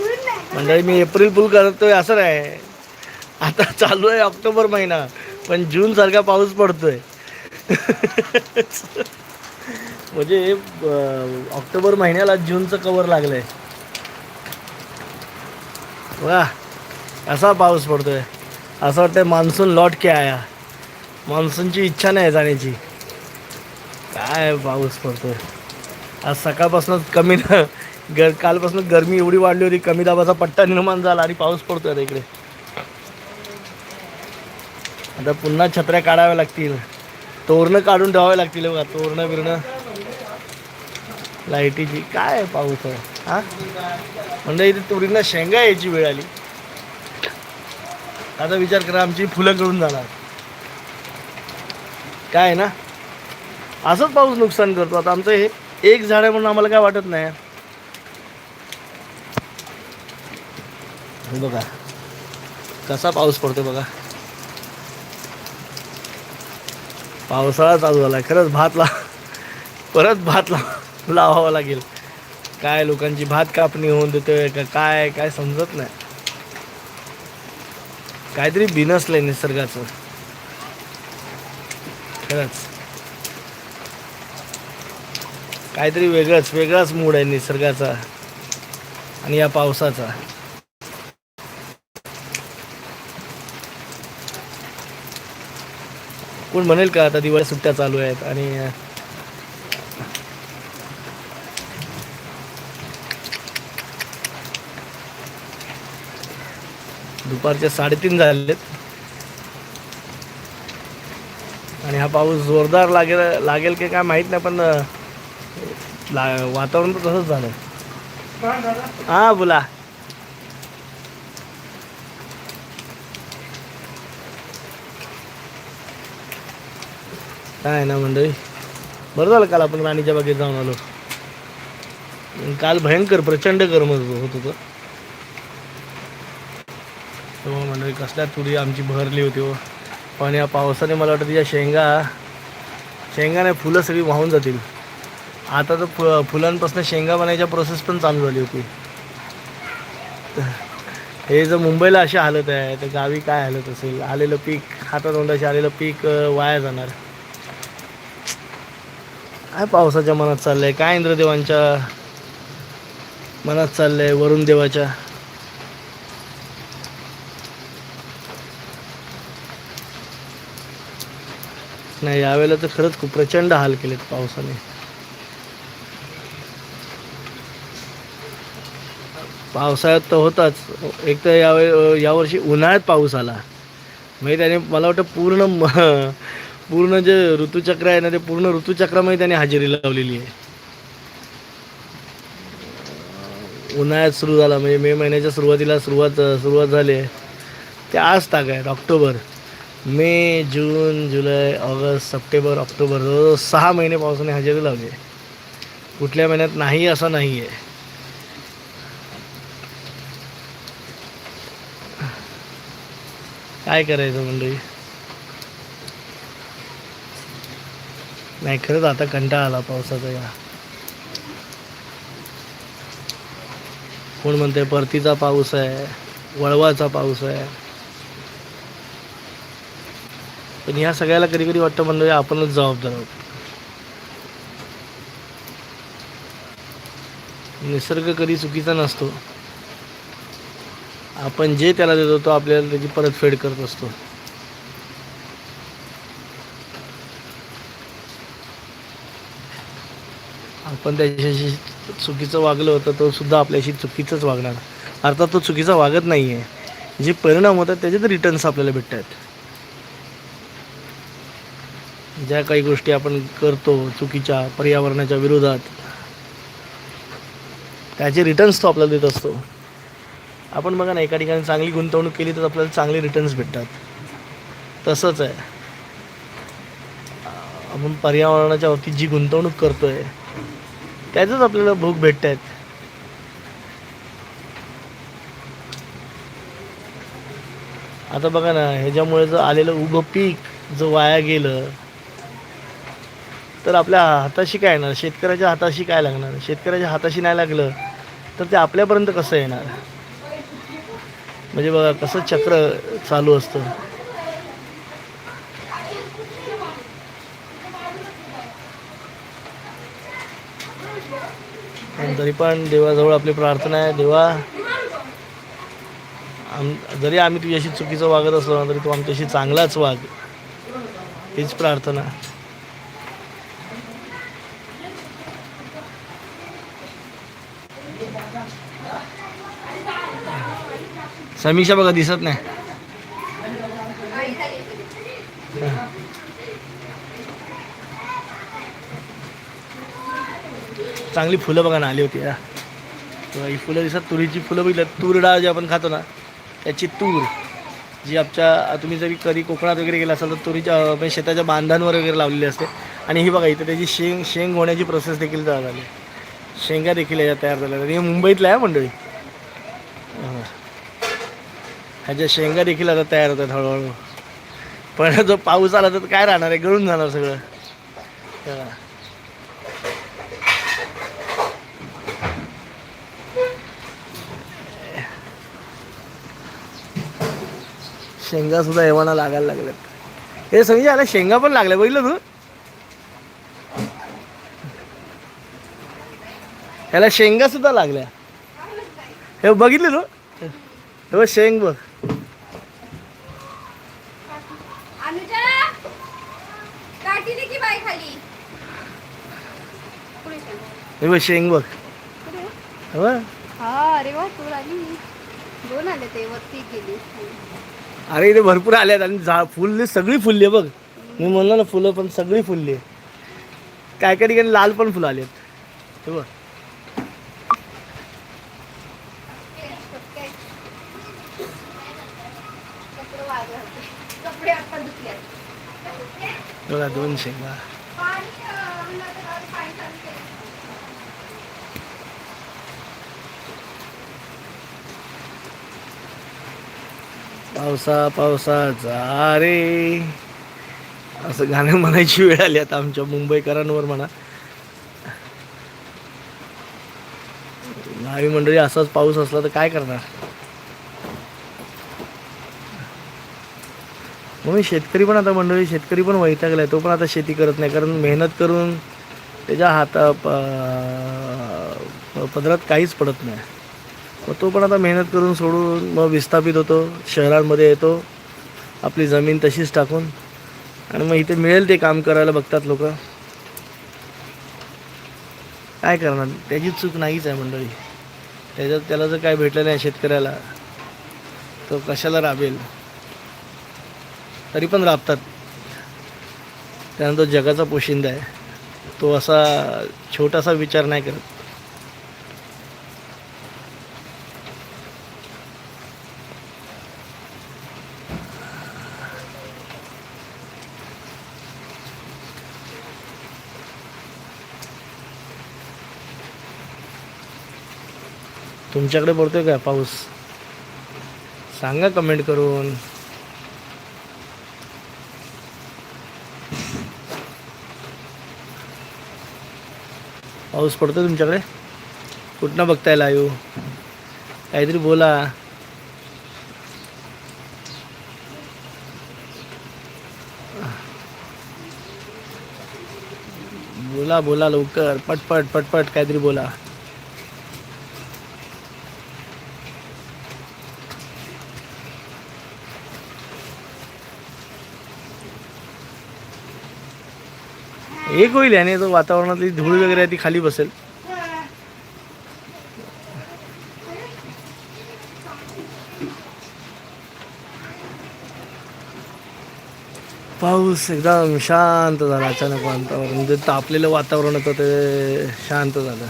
मंडळी मी April fool करतोय असं नाही. आता चालू आहे ऑक्टोबर महिना पण जून सारखा पाऊस पडतोय. म्हणजे ऑक्टोबर महिन्याला जूनचं कवर लागलंय. वा असा पाऊस पडतोय. असं वाटतंय मान्सून लॉट के आया. मान्सूनची इच्छा नाही जाण्याची. काय पाऊस पडतोय. आज सकाळपासूनच कमी ना गर कालपासून गरमी एवढी वाढली होती कमी दाबाचा पट्टा निर्माण झाला आणि पाऊस पडतोय आता इकडे. आता पुन्हा छत्र्या काढाव्या लागतील. तोरणं काढून ठेवावे लागतील बघा तोरणं बिरणं. लाईटीची काय पाऊस आहे? हा? म्हणजे इथे तुरींना शेंगा यायची वेळ आली. आता विचार करा आमची फुलं गळून जाणार. काय आहे ना? असंच पाऊस नुकसान करतो. आता आमचं हे एक झाड आहे म्हणून आम्हाला काय वाटत नाही. हे बघा. कसा पाऊस पडतो बघा. पावसाळा चालू झाला आहे खरंच भात ला परत भात ला लावावा लागेल. काय लोकांची भात कापणी होऊन देतोय का काय काय समजत नाही. काहीतरी बिनसलंय निसर्गाचं. खरंच. काहीतरी वेगळंच वेगळाच मूड आहे निसर्गाचा आणि या पावसाचा. कोण म्हणेल का आता दिवाळी सुट्ट्या चालू आहेत आणि दुपारच्या दुपारचे साडेतीन झालेत. आणि हा पाऊस जोरदार लागेल लागेल की काय माहीत नाही पण ला वातावरण तर तसंच झालं हा बोला. काय ना मंडळी? बरं झालं काल आपण राणीच्या बागेत जाऊन आलो. काल भयंकर प्रचंड गरम होत होतं तेव्हा मंडळी कसल्या तुरी आमची भरली होती हो. पण या पावसाने मला वाटतं तिच्या शेंगा शेंगा नाही फुलं सगळी वाहून जातील. आता तर फु फुलांपासून शेंगा बनायच्या प्रोसेस पण चालू झाली होती. हे जर मुंबईला अशी हालत आहे तर गावी काय हालत असेल? आलेलं पीक हातात हातातोंडाशी आलेलं पीक वाया जाणार. काय पावसाच्या मनात चाललंय? काय इंद्रदेवांच्या मनात चाललंय वरुण देवाच्या? नाही यावेळेला तर खरंच खूप प्रचंड हाल केलेत पावसाने. पावसाळ्यात तर होताच. एक तर यावेळी यावर्षी उन्हाळ्यात पाऊस आला. म्हणजे त्याने मला वाटतं पूर्ण म- पूर्ण जे ऋतुचक्र आहे ना ते पूर्ण ऋतुचक्रामध्ये त्याने हजेरी लावलेली आहे. उन्हाळ्यात सुरू झाला म्हणजे मे महिन्याच्या सुरुवातीला सुरुवात सुरुवात झाली आहे. ते आज ताग आहेत ऑक्टोबर. मे जून जुलै ऑगस्ट सप्टेंबर ऑक्टोबर जवळजवळ सहा महिने पावसाने हजेरी लावली आहे. कुठल्या महिन्यात नाही असं नाही आहे. काय करायचं मंडळी? नाही खरंच आता कंटाळा आला पावसाचा या. कोण म्हणते परतीचा पाऊस आहे वळवाचा पाऊस आहे. पण ह्या सगळ्याला कधी कधी वाटतं मंडळी आपणच जबाबदार आहोत. निसर्ग कधी चुकीचा नसतो. आपण जे त्याला देतो तो आपल्याला त्याची परतफेड करत असतो. आपण त्याच्याशी चुकीचं वागलं होतं तो सुद्धा आपल्याशी चुकीचंच वागणार. अर्थात तो चुकीचा वागत नाही आहे जे परिणाम होतात त्याच्यात रिटर्न्स आपल्याला भेटत आहेत ज्या काही गोष्टी आपण करतो चुकीच्या पर्यावरणाच्या विरोधात त्याचे रिटर्न्स तो आपल्याला देत असतो. आपण बघा ना एका ठिकाणी चांगली गुंतवणूक केली तर आपल्याला चांगले रिटर्न्स भेटतात. तसंच आहे. आपण पर्यावरणाच्या बाबतीत जी गुंतवणूक करतोय त्याचंच आपल्याला भूक भेटत आहेत आता बघा ना ह्याच्यामुळे जर आलेलं उभं पीक जर वाया गेलं तर आपल्या हाताशी काय येणार? शेतकऱ्याच्या हाताशी काय लागणार? शेतकऱ्याच्या हाताशी नाही लागलं तर ते आपल्यापर्यंत कसं येणार? म्हणजे बघा कसं चक्र चालू असतं. पण तरी पण देवाजवळ आपली प्रार्थना आहे देवा आम जरी आम्ही तुझ्याशी चुकीचं वागत असलो ना तरी तू आमच्याशी चांगलाच वाग. हीच प्रार्थना. समीक्षा बघा दिसत नाही. चांगली फुलं बघा ना आली होती या. ही फुलं दिसतात तुरीची फुलं बघितलं. तूर डाळ जी आपण खातो ना त्याची तूर जी आमच्या तुम्ही जरी कधी कोकणात वगैरे गेला असाल तर तुरीच्या म्हणजे शेताच्या बांधांवर वगैरे लावलेली असते. आणि ही बघा इथं त्याची शेंग शेंग होण्याची प्रोसेस देखील झाली शेंगा देखील याच्यात तयार झाल्या आणि हे मुंबईतल्या आहे मंडळी. ह्याच्या शेंगा देखील आता तयार होतात हळूहळू. पण जो पाऊस आला तर काय राहणार आहे? गळून जाणार सगळं. शेंगा सुद्धा एव्हाना लागायला लागल्यात. हे सगळी आला शेंगा पण लागल्या बघितलं तू? ह्याला शेंगा सुद्धा लागल्या. हे बघितलं तू? हे बघ शेंग बघ. हे बघ शेंग. हे बघ. हा अरे वा तू आली. दोन आले ते वरती गेली. अरे इथे भरपूर आल्यात आणि झा फुलली सगळी फुलली आहे बघ. मी म्हणलं ना फुलं पण सगळी फुलली आहे. काय काय ठिकाणी लाल पण फुलं आलेत. हे बघ. दोन शेंगा पाणी अं, नदीवर पाणी चालते. पावसा पावसाचा अरे रे. असं गाणं म्हणायची वेळ आली आता आमच्या मुंबईकरांवर म्हणा. गावी मंडळी असाच पाऊस असला तर काय करणार? म्हणून शेतकरी पण आता मंडळी शेतकरी पण वैतागलाय. तो पण आता शेती करत नाही. कारण मेहनत करून त्याच्या हाता प- पदरात काहीच पडत नाही. मग तो पण आता मेहनत करून सोडून मग विस्थापित होतो शहरांमध्ये येतो आपली जमीन तशीच टाकून आणि मग इथे मिळेल ते काम करायला बघतात लोक. काय करणार? त्याची चूक नाहीच आहे मंडळी. त्याच्यात त्याला जर काय भेटलं नाही शेतकऱ्याला तो कशाला राबेल? तरी पण राबतात. त्यानंतर जगाचा पोशिंदा आहे. तो असा छोटासा विचार नाही करत. तुमच्याकडे पडतोय का पाऊस? सांगा कमेंट करून. पाऊस पडतो तुमच्याकडे? कुठनं बघताय लाईव्ह काहीतरी बोला. बोला बोला लवकर. पटपट पटपट काहीतरी बोला. एक होईल याने तो वातावरणातली धूळ वगैरे आहे ती खाली बसेल. पाऊस एकदम शांत झाला अचानक वातावरण. जे तापलेलं वातावरण होतं ते शांत झालं.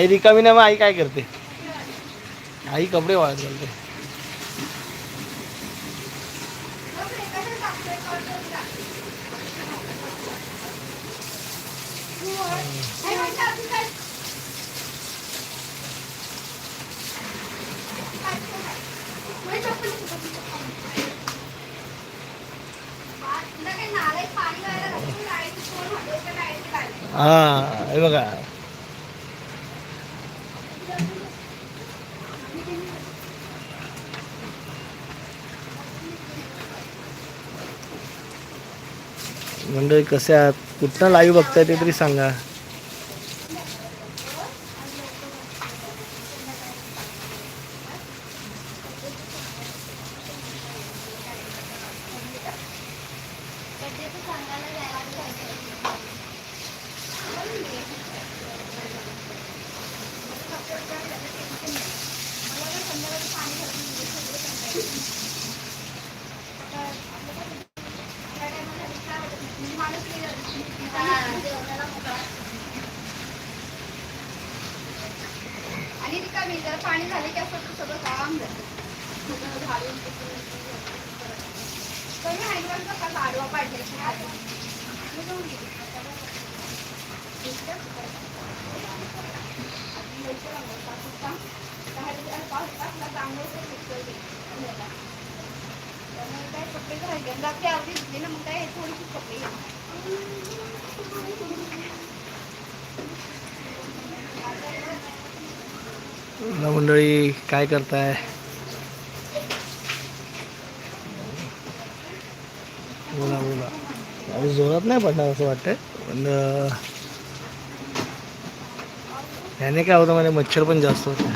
आई रिकामी ना मग आई काय करते? आई कपडे वाळत घालते. हा हे बघा. मंडळी कसे आहात? कुठनं लाईव्ह बघताय ते तरी सांगा. आणि रिकामी जरा पाणी झाले की असं सगळं काम जातं सगळं घालून कमी हँडवॉल कसा आडवा काय कपडे घालते रात्री आवडी दिली ना मग काय थोडीशी कपडे मंडळी काय करताय? बोला बोला. पाऊस जोरात नाही पडणार असं वाटतंय पण ह्याने काय होतं म्हणजे मच्छर पण जास्त होतं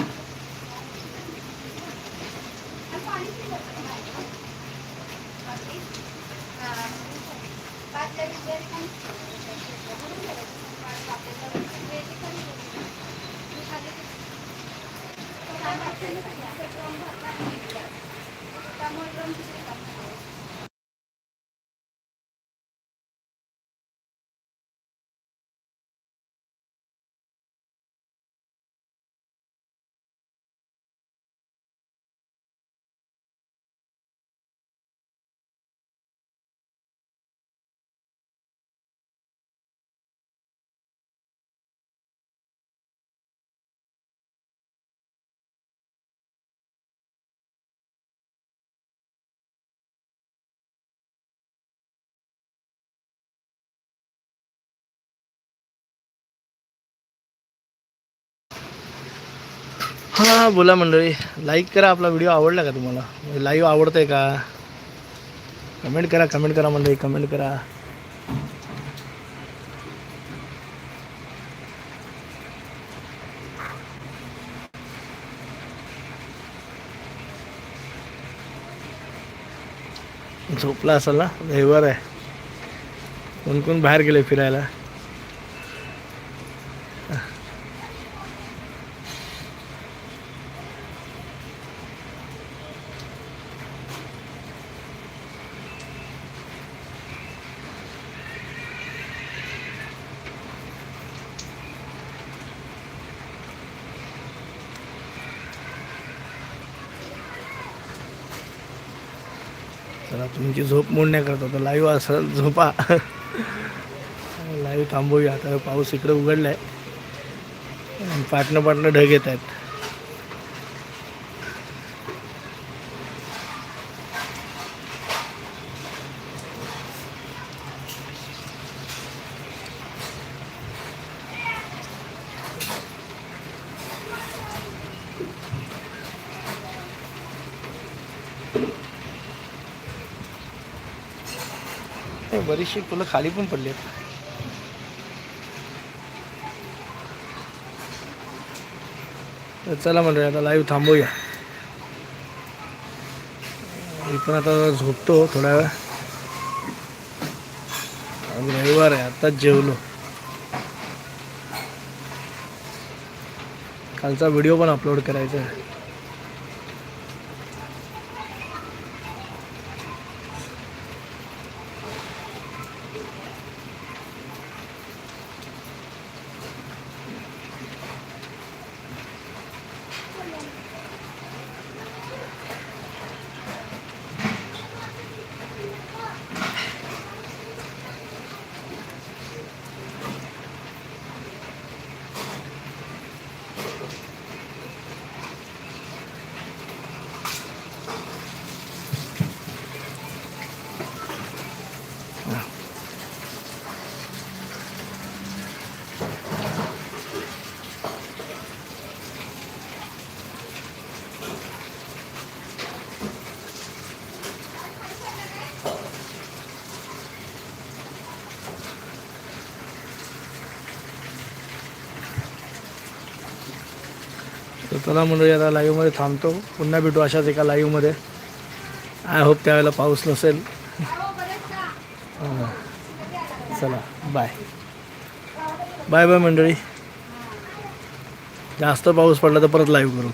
त्यामुळे हां बोला मंडळी. लाईक करा आपला व्हिडिओ आवडला का तुम्हाला? लाईव्ह आवडतंय का? कमेंट करा कमेंट करा मंडळी. कमेंट करा. झोपला असेल ना? रविवार आहे. कोण कोण बाहेर गेले फिरायला? चला तुमची झोप मोड नाही करत. तर लाईव्ह असाल झोपा. लाईव्ह थांबवूया आता पाऊस इकडे उघडला आहे पाटणं पाटणं ढग येत आहेत. बरीचशी फुलं खाली पण पडली आहेत. तर चला मंडळी आता लाईव्ह थांबूया. मी पण आता झोपतो थोड्या वेळ. आज रविवार आहे आताच जेवलो. कालचा व्हिडिओ पण अपलोड करायचा आहे. तर चला मंडळी आता लाईव्हमध्ये थांबतो. पुन्हा भेटू अशाच एका लाईव्हमध्ये आय होप त्यावेळेला पाऊस नसेल. हो चला बाय बाय बाय मंडळी. जास्त पाऊस पडला तर परत लाईव्ह करू.